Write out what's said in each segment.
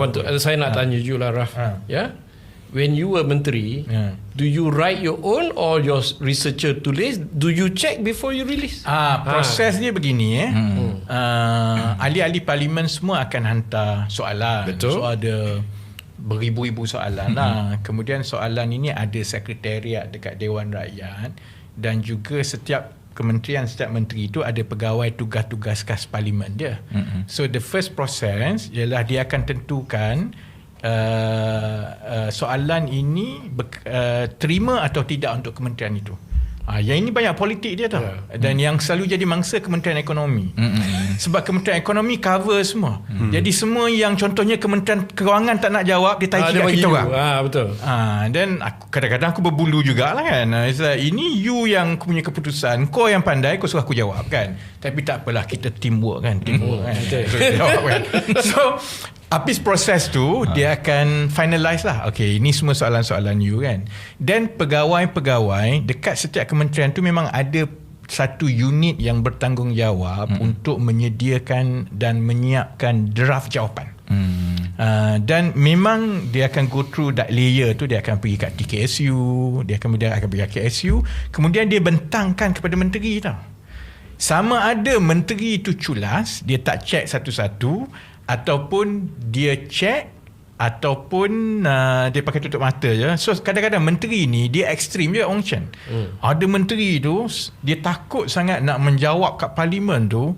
Want saya nak tanya you lah Raf. Ha. Ya. When you were menteri, Ya. do you write your own or your researcher tulis? Do you check before you release? Ah, proses dia begini eh. Hmm. Uh, ahli-ahli parlimen semua akan hantar soalan. Betul. So ada beribu-ribu soalan lah. Kemudian soalan ini ada sekretariat dekat Dewan Rakyat dan juga setiap kementerian setiap menteri itu ada pegawai tugas-tugas khas parlimen dia. Mm-hmm. So the first process ialah dia akan tentukan uh, uh, soalan ini ber- uh, terima atau tidak untuk kementerian itu. Ah, yang ini banyak politik dia tau. Ya. Dan yang selalu jadi mangsa Kementerian Ekonomi. Mm-hmm. Sebab Kementerian Ekonomi cover semua. Mm. Jadi semua yang contohnya Kementerian Kewangan tak nak jawab, dia Ah, kat bagi kita you. orang. Ah, betul. Ah, dan aku, kadang-kadang aku berbulu jugalah kan. Ah, It's like, ini you yang punya keputusan. Kau yang pandai, kau suruh aku jawab kan. Tapi tak apalah, kita teamwork kan. Teamwork kan. So, jawab kan. So, habis proses tu, dia akan finalize lah. Okay, ini semua soalan-soalan you kan. Dan pegawai-pegawai dekat setiap kementerian tu memang ada satu unit yang bertanggungjawab hmm. untuk menyediakan dan menyiapkan draft jawapan. Hmm. Uh, dan memang dia akan go through that layer tu dia akan pergi kat TKSU dia akan dia akan pergi kat KSU kemudian dia bentangkan kepada menteri tau sama ada menteri itu culas dia tak check satu-satu ataupun dia check ataupun uh, dia pakai tutup mata je. So kadang-kadang menteri ni dia ekstrim je Ong Chen. Hmm. ada menteri tu dia takut sangat nak menjawab kat parlimen tu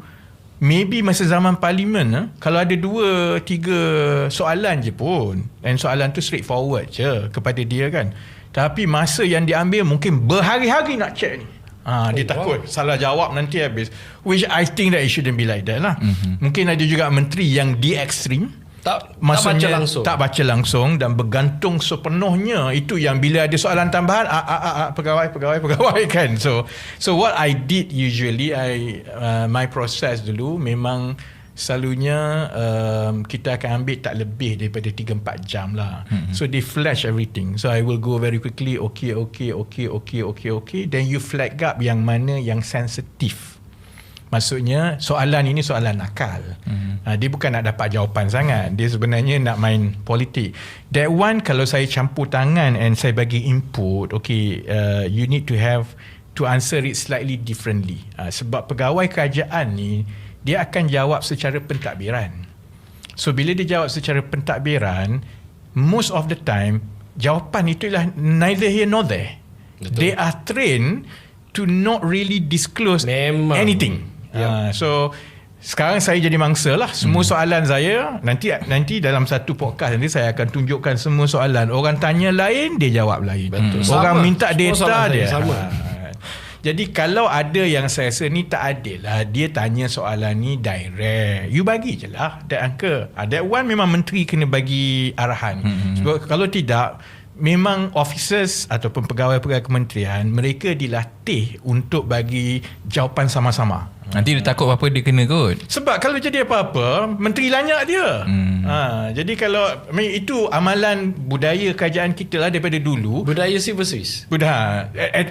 maybe masa zaman parlimen eh, kalau ada dua tiga soalan je pun. Dan soalan tu straightforward je kepada dia kan. Tapi masa yang diambil mungkin berhari-hari nak check ni Ha, dia Oh, takut salah jawab nanti habis. Which I think that it shouldn't be like that lah. Mm-hmm. mungkin ada juga menteri yang di ekstrim Tak, Maksudnya tak baca langsung. tak baca langsung dan bergantung sepenuhnya. Itu yang bila ada soalan tambahan ah, ah, ah, ah, pegawai pegawai pegawai kan. So so what I did usually I uh, my process dulu memang selalunya um, kita akan ambil tak lebih daripada 3-4 jam lah mm-hmm. so they flash everything so I will go very quickly okay okay okay okay okay okay then you flag up yang mana yang sensitif Maksudnya soalan ini soalan nakal. Mm-hmm. Uh, dia bukan nak dapat jawapan sangat. Dia sebenarnya nak main politik. That one kalau saya campur tangan and saya bagi input, okay, uh, you need to have to answer it slightly differently. Uh, sebab pegawai kerajaan ni dia akan jawab secara pentadbiran. So bila dia jawab secara pentadbiran, most of the time jawapan itu ialah neither here nor there. Betul. They are trained to not really disclose Memang. anything. Yeah. Uh, so sekarang saya jadi mangsa lah semua hmm. soalan saya nanti nanti dalam satu podcast nanti saya akan tunjukkan semua soalan orang tanya lain dia jawab lain Betul. orang Sama. minta data dia sama. Jadi kalau ada yang saya rasa ni tak adil lah dia tanya soalan ni direct. You bagi je lah that angka uh, that one memang menteri kena bagi arahan. Hmm. sebab kalau tidak memang officers ataupun pegawai-pegawai kementerian mereka dilatih untuk bagi jawapan sama-sama Nanti dia takut apa-apa dia kena kot. sebab kalau jadi apa-apa menteri lanyak dia. Hmm. Ha, jadi kalau itu amalan budaya kerajaan kita lah daripada dulu. Budaya civil service. Sudah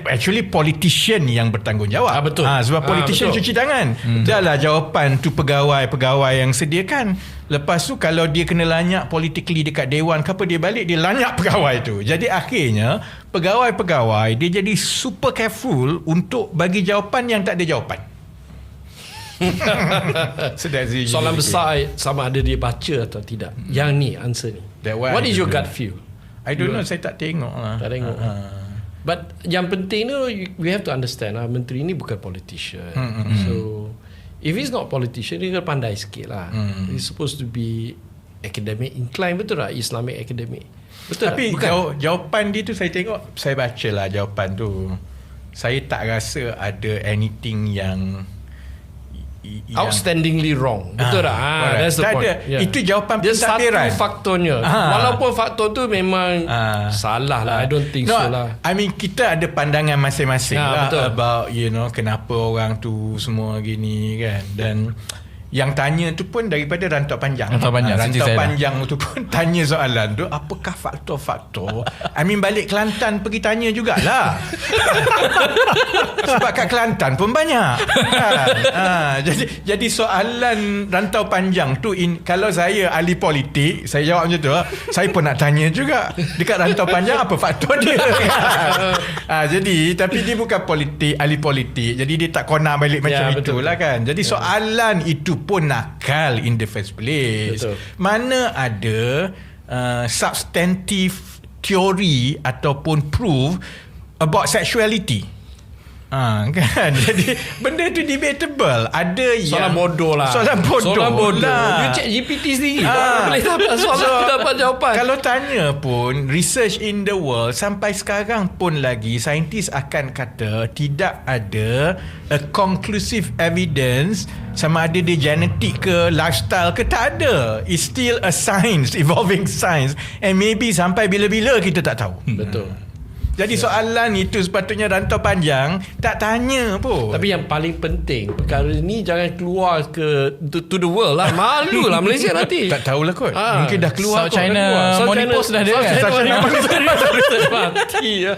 actually politician yang bertanggungjawab. Ah, betul. Ha, sebab Ah, politician betul. cuci tangan. Hmm. Dahlah jawapan tu pegawai-pegawai yang sediakan. Lepas tu kalau dia kena lanyak politically dekat dewan, kenapa dia balik dia lanyak pegawai tu. Jadi akhirnya pegawai-pegawai dia jadi super careful untuk bagi jawapan yang tak ada jawapan. Soalan besar sama ada dia baca atau tidak. Yang ni answer ni. That What I is your gut feel? I don't know, saya tak tengok lah. Tak tengok. Ha. But yang penting tu we have to understand lah menteri ni bukan politician. Hmm, So if he's not politician dia kena pandai sikit lah. Hmm, He's supposed to be academic inclined betul tak Islamic academic. Betul Tapi tak? Bukan. jaw- jawapan dia tu saya tengok, saya baca lah jawapan tu. Saya tak rasa ada anything yang outstandingly wrong. Betul tak? Ah, Ha, correct. that's the Tak point. ada. Itu jawapan Dia satu pentadbiran. faktornya. Ah. Walaupun faktor tu memang Ah. salah lah. I don't think no, so lah. I mean kita ada pandangan masing-masing Ya, lah betul. about you know kenapa orang tu semua gini kan dan yang tanya tu pun daripada rantau panjang. Rantau panjang, sisi rantau panjang tu pun tanya soalan tu apakah faktor-faktor? I mean balik Kelantan pergi tanya jugalah. Sebab kat Kelantan pun banyak. Kan? Ha, jadi jadi soalan rantau panjang tu in, kalau saya ahli politik, saya jawab macam tu, saya pun nak tanya juga dekat rantau panjang apa faktor dia. Ha, jadi tapi dia bukan politik, ahli politik. Jadi dia tak kona balik macam Ya, betul. itulah kan. Jadi soalan itu pun nakal in the first place. Betul. Mana ada uh, substantive theory ataupun proof about sexuality. Ha, kan? Jadi Benda tu debatable. Ada yang Soalan bodoh lah. Soalan bodoh. Soalan bodoh. Lah. You check GPT sendiri Ah. Boleh dapat soalan So, Dapat jawapan. Kalau tanya pun Research in the world Sampai sekarang pun lagi Saintis akan kata Tidak ada A conclusive evidence Sama ada dia genetik ke Lifestyle ke Tak ada. It's still a science Evolving science. And maybe sampai bila-bila Kita tak tahu. Betul Jadi soalan itu Sepatutnya rantau panjang Tak tanya pun Tapi yang paling penting Perkara ni Jangan keluar ke To, to the world lah Malu lah Malaysia nanti Tak tahulah kot Ah. Mungkin dah keluar South kot. China South Morning China- Post dah ada South kan? China South China Morning Post Mati ya.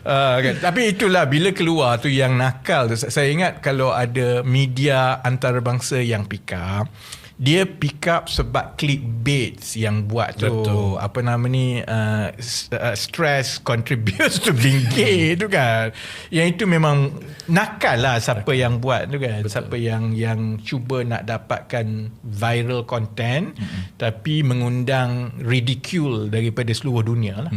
Uh, kan? Tapi itulah bila keluar tu yang nakal tu. Saya ingat kalau ada media antarabangsa yang pick up, dia pick up sebab clickbait yang buat tu Betul. apa nama ni uh, uh, stress contributes to being gay tu kan yang itu memang nakal lah siapa yang buat tu kan Betul. siapa yang yang cuba nak dapatkan viral content mm-hmm. tapi mengundang ridicule daripada seluruh dunia lah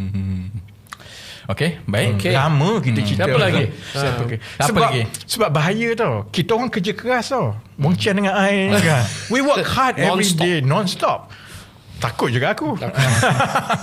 Okay, baik. Okay. Lama kita cerita. Siapa lagi? Siapa lagi? Apa sebab, lagi? Sebab bahaya tau. Kita orang kerja keras tau. Bongcian dengan air kan. We work hard every Non-stop. day non-stop. Takut juga aku.